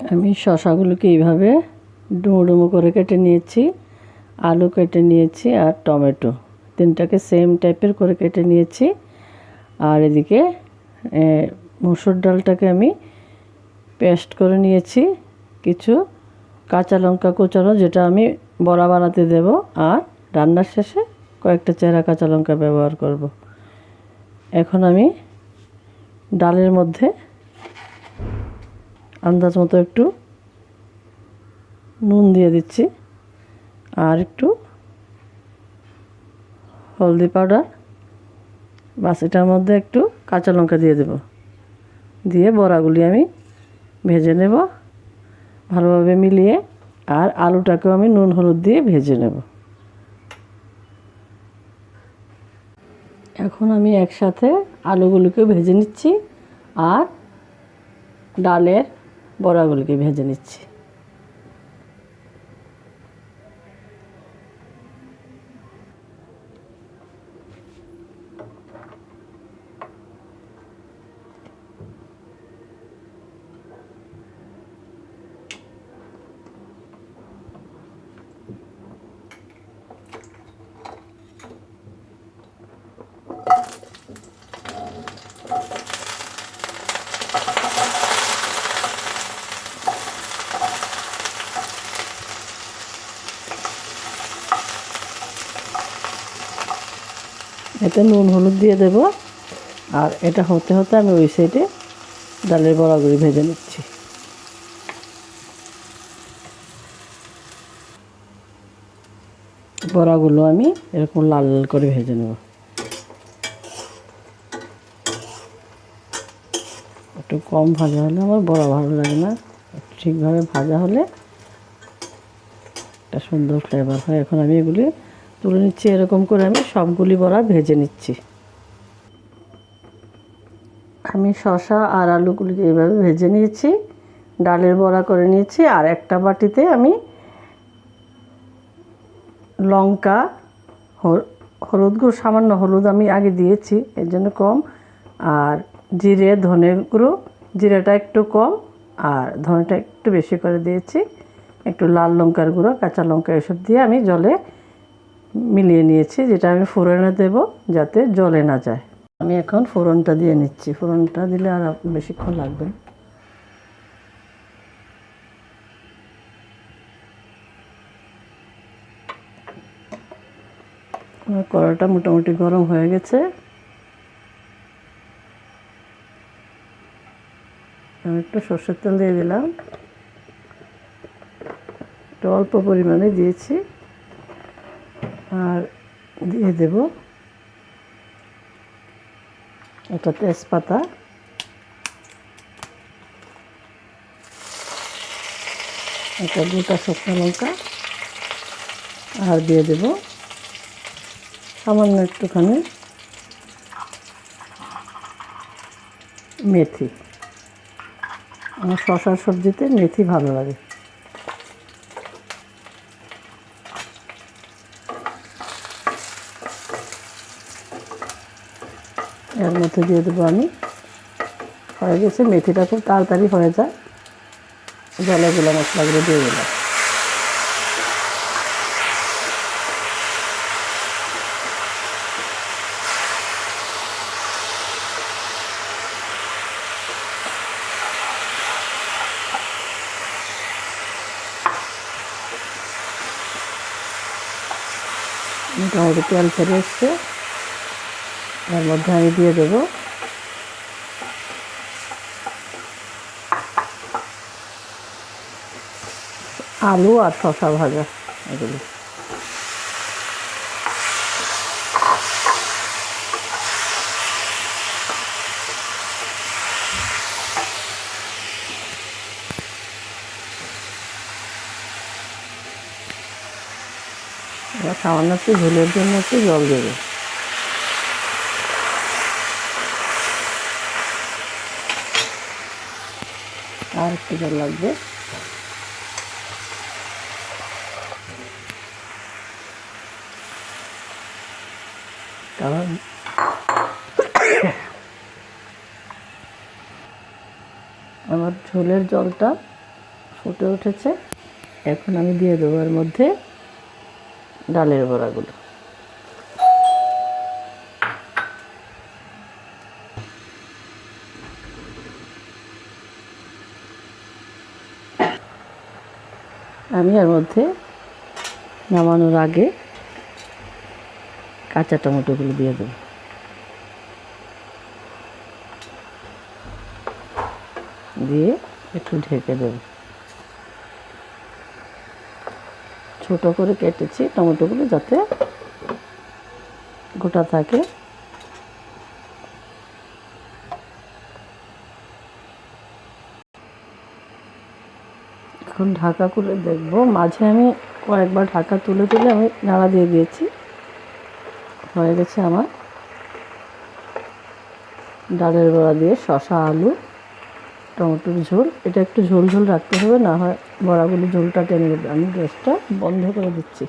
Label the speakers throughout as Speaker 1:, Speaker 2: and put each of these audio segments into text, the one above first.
Speaker 1: আমি শশাগুলোকে এইভাবে ডুমো ডুমো করে কেটে নিয়েছি, আলু কেটে নিয়েছি আর টমেটো। তিনটাকে সেম টাইপের করে কেটে নিয়েছি। আর এদিকে মসুর ডালটাকে আমি পেস্ট করে নিয়েছি। কিছু কাঁচা লঙ্কা কুচানো, যেটা আমি বড়া বানাতে দেব। আর রান্নার শেষে কয়েকটা চেরা কাঁচা লঙ্কা ব্যবহার করব। এখন আমি ডালের মধ্যে আন্দাজ মতো একটু নুন দিয়ে দিচ্ছি। আর একটু হলদি পাউডার। বাস, এটার মধ্যে একটু কাঁচা লঙ্কা দিয়ে দেব। দিয়ে বড়াগুলি আমি ভেজে নেব। ভালোভাবে মিলিয়ে আর আলুটাকেও আমি নুন, হলুদ দিয়ে ভেজে নেব। এখন আমি একসাথে আলুগুলিকে ভেজে নিচ্ছি। আর ডালের বড়াগুলিকে ভেজে নিচ্ছি এতে নুন, হলুদ দিয়ে দেব। আর এটা হতে হতে আমি ওই সাইডে ডালের বড়াগুলি ভেজে নিচ্ছি। বড়াগুলো আমি এরকম লাল লাল করে ভেজে নেব। একটু কম ভাজা হলে আমার বড়া ভালো লাগে না। ঠিকভাবে ভাজা হলে একটা সুন্দর ফ্লেভার হয়। এখন আমি এগুলি তুলে নিচ্ছি এরকম করে আমি, সবগুলি বড়া ভেজে নিচ্ছি। আমি শশা আর আলুগুলি এইভাবে ভেজে নিয়েছি, ডালের বড়া করে নিয়েছি, আর একটা বাটিতে আমি লঙ্কা হলুদ গুঁড়ো, সামান্য হলুদ আমি আগে দিয়েছি, এর জন্য কম, আর জিরে, ধনে গুঁড়ো, জিরেটা একটু কম, আর ধনেটা একটু বেশি করে দিয়েছি, একটু লাল লঙ্কার গুঁড়ো, কাঁচা লঙ্কা এসব দিয়ে আমি জলে মিলিয়ে নিয়েছি, যেটা আমি ফোড়নে দেব যাতে জলে না যায়। আমি এখন ফোড়নটা দিয়ে নিচ্ছি। ফোড়নটা দিলে আর বেশিক্ষণ লাগবে আমার কড়াটা মোটামুটি গরম হয়ে গেছে। আমি একটু সর্ষের তেল দিয়ে দিলাম। একটু অল্প পরিমাণে দিয়েছি। আর দিয়ে দেব একটা তেজপাতা। একটা গোটা শুকনো লঙ্কা। আর দিয়ে দেব সামান্য একটুখানি মেথি। আমার শশার সবজিতে মেথি ভালো লাগে। এর মধ্যে দিয়ে দেবো আমি। হয়ে গেছে, মেথিটা খুব তাড়াতাড়ি হয়ে যায়। জলে গুলো মশলাগুলো দিয়ে দিলাম। মোটামুটি তেল ছেড়ে এসছে। এর মধ্যে আমি দিয়ে দেবো। আলু আর শশা ভাজা এগুলো। সামান্য একটু ঝোলের জন্য একটু জল দেবে। আর একটু জল লাগবে। কারণ আমার ঝোলের জলটা ফুটে উঠেছে। এখন আমি দিয়ে দেবো এর মধ্যে ডালের বড়াগুলো। আমি এর মধ্যে নামানোর আগে কাঁচা টমেটোগুলো দিয়ে দেবো। দিয়ে একটু ঢেকে দেবো। ছোট করে কেটেছি টমেটোগুলো যাতে গোটা থাকে। এখন ঢাকা করে দেখব। মাঝে আমি কয়েকবার ঢাকা তুলে তুলে আমি নাড়া দিয়ে দিয়েছি। হয়ে গেছে আমার ডালের বড়া দিয়ে শশা আলু, টমেটোর ঝোল। এটা একটু ঝোল ঝোল রাখতে হবে, না হয় বড়াগুলো ঝোলটা টেনে দেবে আমি গ্যাসটা বন্ধ করে দিচ্ছি।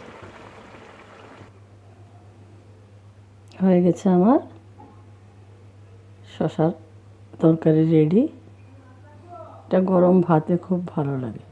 Speaker 1: হয়ে গেছে আমার শশার তরকারি রেডি। এটা গরম ভাতে খুব ভালো লাগে।